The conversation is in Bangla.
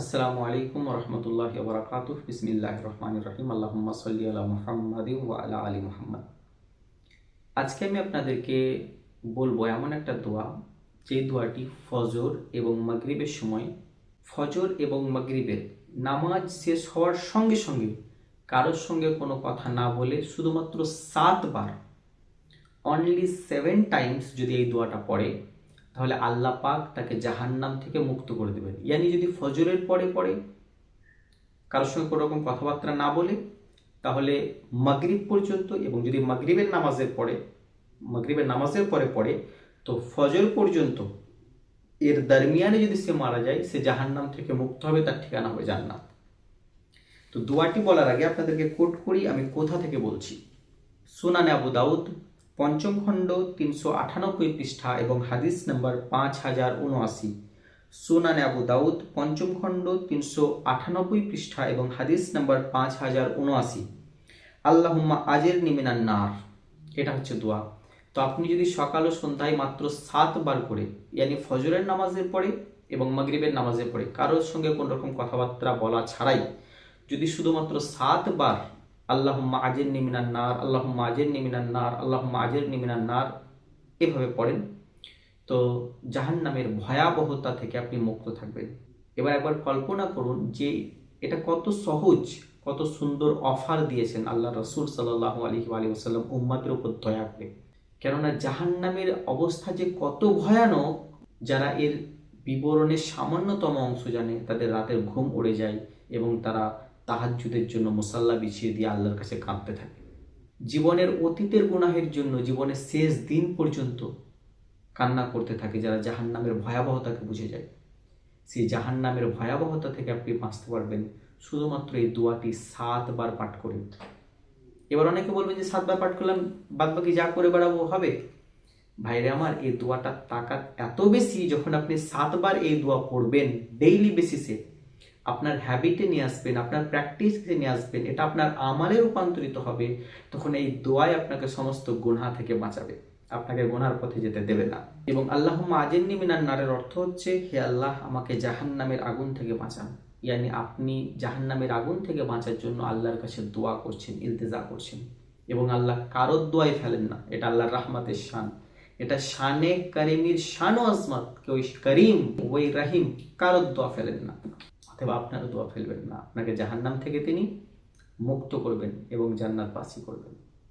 আসসালামু আলাইকুম রহমতুল্লাহ বরকাত বিসমিল্লাহ রহমান রহিম। আল্লাহুম্মা সাল্লি আলা মুহাম্মাদি ওয়া আলা আলী মুহাম্মদ। আজকে আমি আপনাদেরকে বলব এমন একটা দোয়া, যে দোয়াটি ফজর এবং মাগরিবের সময়, ফজর এবং মাগরিবের নামাজ শেষ হওয়ার সঙ্গে সঙ্গে কারোর সঙ্গে কোনো কথা না বলে শুধুমাত্র সাতবার অনলি সেভেন টাইমস যদি এই দোয়াটা পড়ে তাহলে আল্লাহ পাক তাকে জাহান্নাম থেকে মুক্ত করে দেবেন। ইয়ানি যদি ফজরের পরে পড়ে, কারোর সঙ্গে কোনো রকম কথাবার্তা না বলে, তাহলে মাগরিব পর্যন্ত এবং যদি মাগরিবের নামাজের পরে, মাগরিবের নামাজের পরে পড়ে, তো ফজর পর্যন্ত এর দরমিয়ানে যদি সে মারা যায়, সে জাহান্নাম থেকে মুক্ত হবে, তার ঠিকানা হবে জান্নাত। তো দোয়াটি বলার আগে আপনাদেরকে কোট করি, আমি কোথা থেকে বলছি? সুনানে আবু দাউদ পঞ্চম খণ্ড তিনশো আটানব্বই পৃষ্ঠা এবং হাদিস নম্বর পাঁচ হাজার উনআশি। সুনানে আবু দাউদ পঞ্চম খণ্ড তিনশো আটানব্বই পৃষ্ঠা এবং হাদিস নম্বর পাঁচ হাজার উনআশি। আল্লাহুম্মা আজের নিমিনান নার। এটা হচ্ছে দোয়া। তো আপনি যদি সকাল ও সন্ধ্যায় মাত্র সাতবার করে, ইয়ানি ফজরের নামাজের পরে এবং মাগরিবের নামাজের পরে, কারোর সঙ্গে কোন রকম কথাবার্তা বলা ছাড়াই যদি শুধুমাত্র সাতবার আল্লাহুম্মা আজের নিমিনান নার, আল্লাহুম্মা আজের নিমিনান নার, আল্লাহুম্মা আজের নিমিনান নার, এভাবে পড়েন। তো জাহান নামের ভয়াবহতা থেকে আপনি মুক্ত থাকবেন। এবার একবার কল্পনা করুন যে এটা কত সহজ, কত সুন্দর অফার দিয়েছেন আল্লাহ রসুল সাল্লাহ আলী আলী ওসাল্লাম উম্মাদের উপর দয়া করে। কেননা জাহান নামের অবস্থা যে কত ভয়ানক, যারা এর বিবরণের সামান্যতম অংশ জানে, তাদের রাতের ঘুম উড়ে যায় এবং তারা তাহাজ্জুদের জন্য মুসাল্লা বিছিয়ে দিয়ে আল্লাহর কাছে কাঁদতে থাকে। জীবনের অতীতের গুনাহের জন্য, জীবনের শেষ দিন পর্যন্ত কান্না করতে থাকে, যারা জাহান নামের ভয়াবহতাকে বুঝে যায়। সেই জাহান নামের ভয়াবহতা থেকে আপনি বাঁচতে পারবেন। শুধুমাত্র এই দোয়াটি সাতবার পাঠ করে এবার অনেকে বলবেন যে, সাতবার পাঠ করলাম বাদ বাকি যা করে বেড়াবো হবে? ভাইরে আমার, এই দোয়াটার তাকাত এত বেশি যখন আপনি সাতবার এই দোয়া পড়বেন ডেইলি বেসিসে আপনার হ্যাবিটে নিয়ে আসবেন, আপনার প্র্যাকটিসে নিয়ে আসবেন, এটা আপনার আমালে রূপান্তরিত হবে, তখন এই দোয়াই আপনাকে সমস্ত গুনহা থেকে বাঁচাবে। আপনাকে গোনার পথে যেতে দেবে না। এবং আল্লাহ মাজেন্নি মিনার নারের অর্থ হচ্ছে, হে আল্লাহ, আমাকে জাহান নামের আগুন থেকে বাঁচান। ইয়ানি আপনি জাহান নামের আগুন থেকে বাঁচার জন্য আল্লাহর কাছে দোয়া করছেন, ইলতেজা করছেন। এবং আল্লাহ কারোর দোয়াই ফেলেন না। এটা আল্লাহর রাহমাতের শান। এটা শানে করিমির শান আজমত। ওই করিম ওই রাহিম, কারোর দোয়া ফেলেন না। অথবা আপনারও দোয়া ফেলবেন না। আপনাকে জাহান্নাম থেকে তিনি মুক্ত করবেন এবং জান্নাত বাসি করবেন।